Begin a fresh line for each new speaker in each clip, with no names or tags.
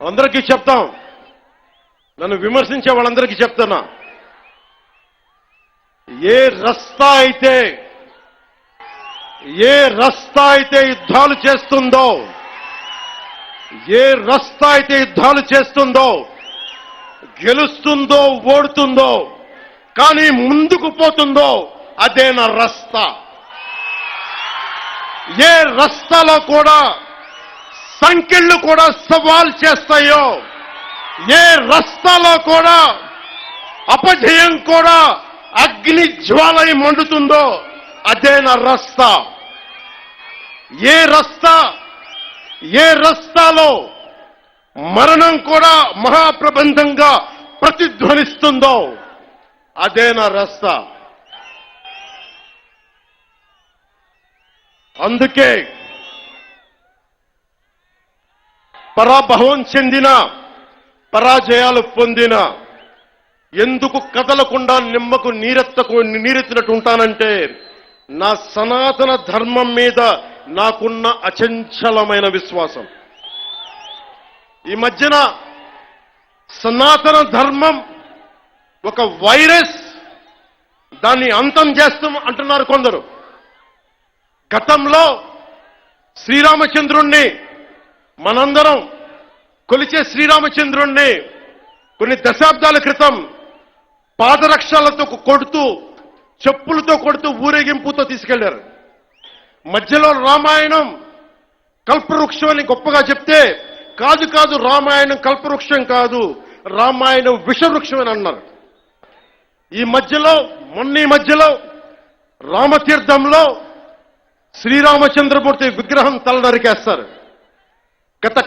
అందరికీ చెప్తాం. నన్ను విమర్శించే వాళ్ళందరికీ చెప్తున్నా. ఏ రస్తా అయితే ఏ రస్తా అయితే యుద్ధాలు చేస్తుందో ఏ రస్తా అయితే యుద్ధాలు చేస్తుందో గెలుస్తుందో ఓడుతుందో కానీ ముందుకు పోతుందో అదే నా రస్తా. ఏ రస్తాలో కూడా సంఖ్యలు కూడా సవాల్ చేస్తాయో ఏ రస్తాలో కూడా అపజయం కూడా అగ్ని జ్వాలై మండుతుందో అదే నా రస్తా. ఏ రస్తా ఏ రస్తాలో మరణం కూడా మహాప్రబంధంగా ప్రతిధ్వనిస్తుందో అదే నా రస్తా. అందుకే పరాభవం చెందిన పరాజయాలు పొందిన ఎందుకు కదలకుండా నిమ్మకు నీరెత్తకు నీరెత్తినట్టు ఉంటానంటే నా సనాతన ధర్మం మీద నాకున్న అచంచలమైన విశ్వాసం. ఈ మధ్యన సనాతన ధర్మం ఒక వైరస్ దాన్ని అంతం చేస్తాం అంటున్నారు కొందరు. గతంలో శ్రీరామచంద్రుణ్ణి మనందరం కొలిచే శ్రీరామచంద్రుణ్ణి కొన్ని దశాబ్దాల క్రితం పాదరక్షాలతో కొడుతూ చెప్పులతో కొడుతూ ఊరేగింపుతో తీసుకెళ్ళారు. మధ్యలో రామాయణం కల్పవృక్షం అని గొప్పగా చెప్తే కాదు కాదు రామాయణం కల్పవృక్షం కాదు రామాయణం విషవృక్షం అని అన్నారు. ఈ మధ్యలో మొన్న మధ్యలో రామతీర్థంలో శ్రీరామచంద్రమూర్తి విగ్రహం తల నరికేస్తారు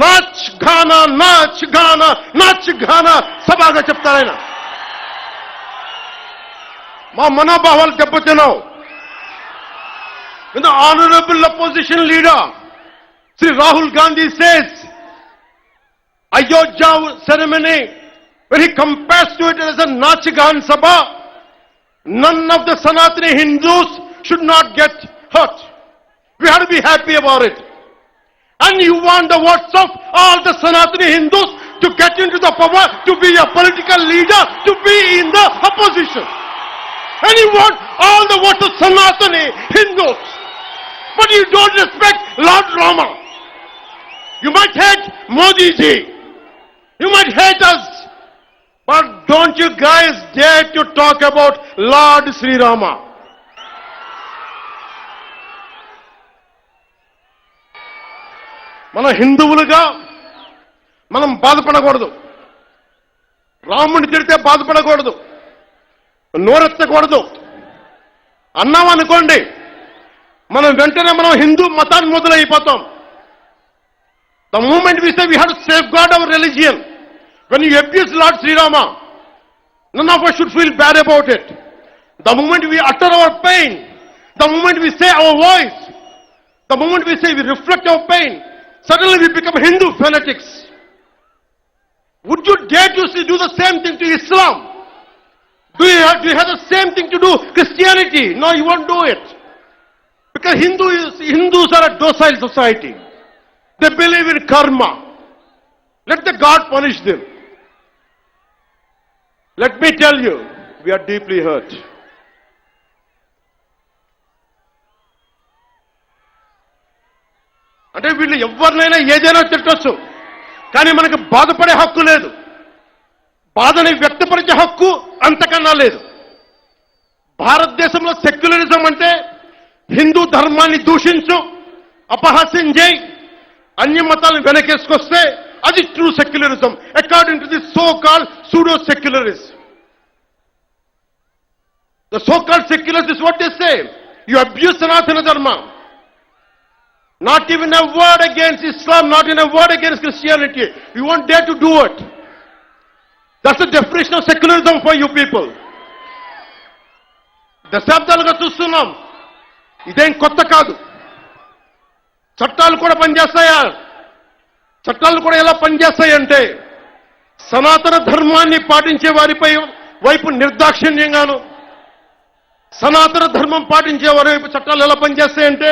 notch Ghana notch Ghana notch Ghana సభగా చెప్తారు ఆయన మా మనోభావాలు దెబ్బతిన్నావు The honorable opposition leader, Sri Rahul Gandhi says, Ayodhya ceremony, when he compares to it as a Nachigan Sabha, none of the Sanatani Hindus should not get hurt. We have to be happy about it. And you want the votes of all the Sanatani Hindus to get into the power, to be a political leader, to be in the opposition. And you want all the votes of Sanatani Hindus. But you don't respect Lord Rama. You might hate Modi ji. You might hate us. But don't you guys dare to talk about Lord Sri Rama. మన హిందువులుగా మనం బాధపడకూడదు. రాముడిని తిడితే బాధపడకూడదు. నోరెత్తకూడదు. అన్నాం అనుకోండి మనం వెంటనే మనం హిందూ మతాన్ని మొదలైపోతాం. The moment we say we have safeguard our religion when you abuse lord Srirama none of us feel feel about it the the moment we our pain the the we say our voice the the moment say we we our pain suddenly we become hindu fanatics would you dare to do the same thing to islam do you have, do you have the same thing to do christianity no you won't do it because Hindu is, Hindus are a docile society. They believe in karma. Let the God punish them. Let me tell you, we are deeply hurt. అంటే వీళ్ళు ఎవరినైనా ఏదైనా తిట్టచ్చు. కానీ మనకు బాధపడే హక్కు లేదు. బాధని వ్యక్తపరిచే హక్కు అంతకన్నా లేదు. భారతదేశంలో సెక్యులరిజం అంటే హిందూ ధర్మాన్ని దూషించు అపహాస్యం చేయి అన్య మతాలను వెనకేసుకొస్తే అది true secularism according to the so call pseudo secularist the so call secularist is what is say you abuse Sanatana Dharma Not even a word against Islam, not even a word against Christianity. You won't dare to do it. That's the definition of secularism for you people. దశాబ్దాలుగా చూస్తున్నాం ఇదేం కొత్త కాదు చట్టాలు కూడా పనిచేస్తాయా చట్టాలు కూడా ఎలా పనిచేస్తాయంటే సనాతన ధర్మాన్ని పాటించే వారిపై వైపు నిర్దాక్షిణ్యంగాను సనాతన ధర్మం పాటించే వారి వైపు చట్టాలు ఎలా పనిచేస్తాయంటే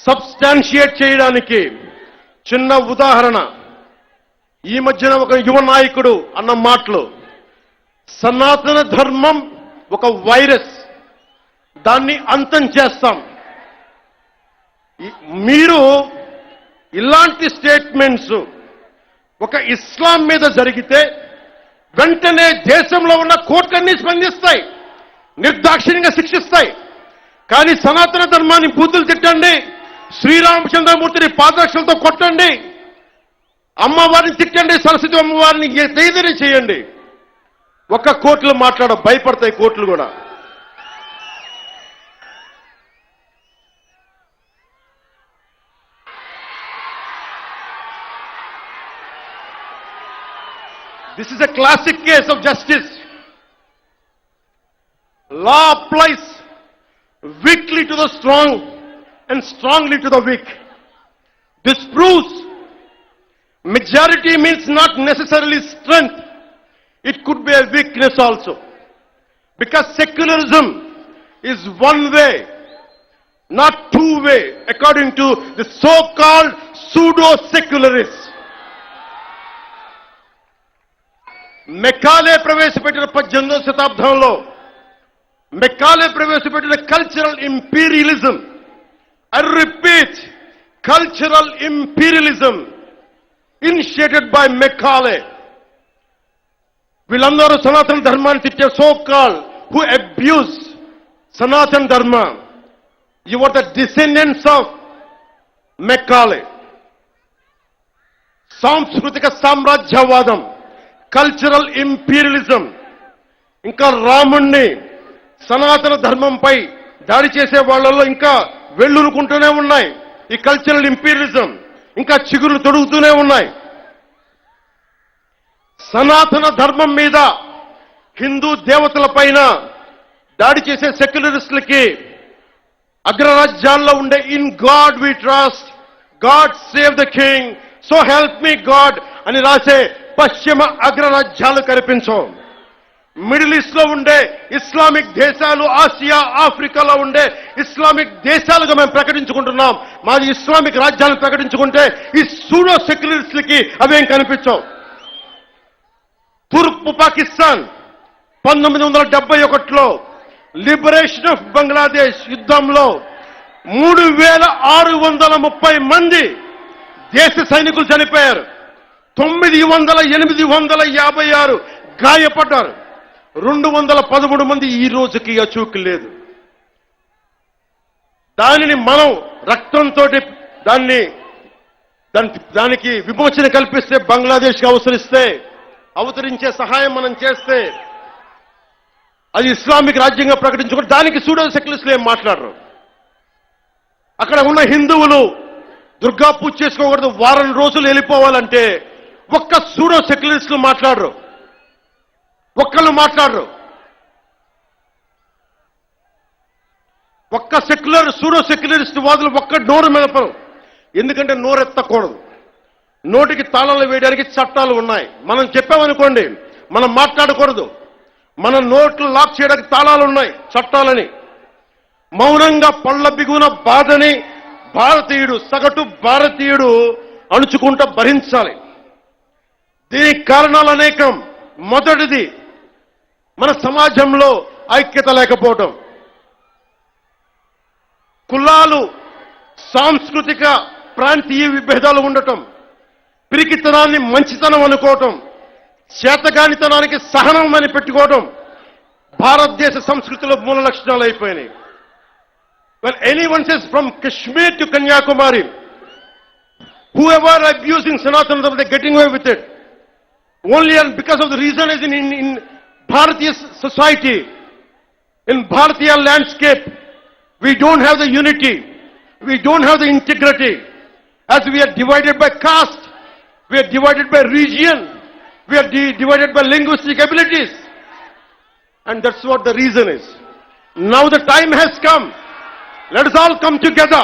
సబ్స్టాన్షియేట్ చేయడానికి చిన్న ఉదాహరణ. ఈ మధ్యన ఒక యువ నాయకుడు అన్న మాటలు. సనాతన ధర్మం ఒక వైరస్. దాన్ని అంతం చేస్తాం. మీరు ఇలాంటి స్టేట్మెంట్స్ ఒక ఇస్లాం మీద జరిగితే వెంటనే దేశంలో ఉన్న కోర్టులన్నీ స్పందిస్తాయి. నిర్దాక్షిణ్యంగా శిక్షిస్తాయి. కానీ సనాతన ధర్మాన్ని బూతులు తిట్టండి. శ్రీరామచంద్రమూర్తిని పాదరక్షలతో కొట్టండి. అమ్మవారిని తిట్టండి సరస్వతి అమ్మవారిని ఏదైనా చేయండి. ఒక్క కోర్టులు మాట్లాడ భయపడతాయి కోర్టులు కూడా. This is a classic case of justice law applies weakly to the strong and strongly to the weak. This proves majority means not necessarily strength. It could be a weakness also. Because secularism is one way, not two way, according to the so-called pseudo-secularists. Macaulay ప్రవేశపెట్టిన పద్దెనిమిదవ శతాబ్దంలో Macaulay ప్రవేశపెట్టిన cultural imperialism I repeat cultural imperialism initiated by Macaulay. వీళ్ళందరూ సనాతన ధర్మాన్ని తిట్టే so call who abuse Sanatana Dharma your the descendants of Macaulay సాంస్కృతిక సామ్రాజ్యవాదం కల్చరల్ ఇంపీరియలిజం ఇంకా రాముణ్ణి సనాతన ధర్మంపై దాడి చేసే వాళ్ళల్లో ఇంకా వెల్లురుకుంటూనే ఉన్నాయి. ఈ కల్చరల్ ఇంపీరియలిజం ఇంకా చిగురు తొడుగుతూనే ఉన్నాయి. సనాతన ధర్మం మీద హిందూ దేవతల పైన దాడి చేసే సెక్యులరిస్టులకి అగ్రరాజ్యాల్లో ఉండే in God we trust God save the king so help me God అని రాసే పశ్చిమ అగ్రరాజ్యాలు కనిపించవు మిడిల్ ఈస్ట్లో ఉండే ఇస్లామిక్ దేశాలు ఆసియా ఆఫ్రికాలో ఉండే ఇస్లామిక్ దేశాలుగా మేము ప్రకటించుకుంటున్నాం. మాది ఇస్లామిక్ రాజ్యాలు ప్రకటించుకుంటే ఈ సూడో సెక్యులరిస్ట్లకి అవేం కనిపించవు. తూర్పు పాకిస్తాన్ పంతొమ్మిది వందల డెబ్బై ఒకటిలో లిబరేషన్ ఆఫ్ బంగ్లాదేశ్ యుద్ధంలో మూడు వేల ఆరు వందల ముప్పై మంది దేశ సైనికులు చనిపోయారు. తొమ్మిది వందల ఎనిమిది వందల యాభై ఆరు గాయపడ్డారు. రెండు వందల పదమూడు మంది ఈ రోజుకి అచూకు లేదు. దానిని మనం రక్తంతో దాన్ని దానికి దానికి విమోచన కల్పిస్తే బంగ్లాదేశ్కి అవసరిస్తే అవతరించే సహాయం మనం చేస్తే అది ఇస్లామిక్ రాజ్యంగా ప్రకటించుకుంటే దానికి సూడో సెక్యులర్స్లు ఏం మాట్లాడరు. అక్కడ ఉన్న హిందువులు దుర్గా పూజ చేసుకోకూడదు వారం రోజులు వెళ్ళిపోవాలంటే ఒక్క సూడో సెక్యులరిస్టులు మాట్లాడరు. ఒక్కళ్ళు మాట్లాడరు. ఒక్క సెక్యులర్ సూడో సెక్యులరిస్ట్ వాదులు ఒక్క నోరు మెదపరు. ఎందుకంటే నోరెత్తకూడదు. నోటికి తాళాలు వేయడానికి చట్టాలు ఉన్నాయి. మనం చెప్పామనుకోండి మనం మాట్లాడకూడదు. మన నోట్లు లాక్ చేయడానికి తాళాలు ఉన్నాయి చట్టాలని. మౌనంగా పళ్ళ బిగున బాధని భారతీయుడు సగటు భారతీయుడు అణుచుకుంటూ భరించాలి. దీనికి కారణాలు అనేకం. మొదటిది మన సమాజంలో ఐక్యత లేకపోవటం. కులాలు సాంస్కృతిక ప్రాంతీయ విభేదాలు ఉండటం. పిరికితనాన్ని మంచితనం అనుకోవటం. చేతగానితనానికి సహనం అని పెట్టుకోవటం. భారతదేశ సంస్కృతిలో మూల లక్షణాలు అయిపోయినాయి. Well anyone says from Kashmir to Kanyakumari whoever Sanatana Dharma, getting away with it only and because of the reason is in Bharatiya society, in Bharatiya landscape, we don't have the unity, we don't have the integrity. As we are divided by caste, we are divided by region, we are di- divided by linguistic abilities. And that's what the reason is. Now the time has come. Let us all come together.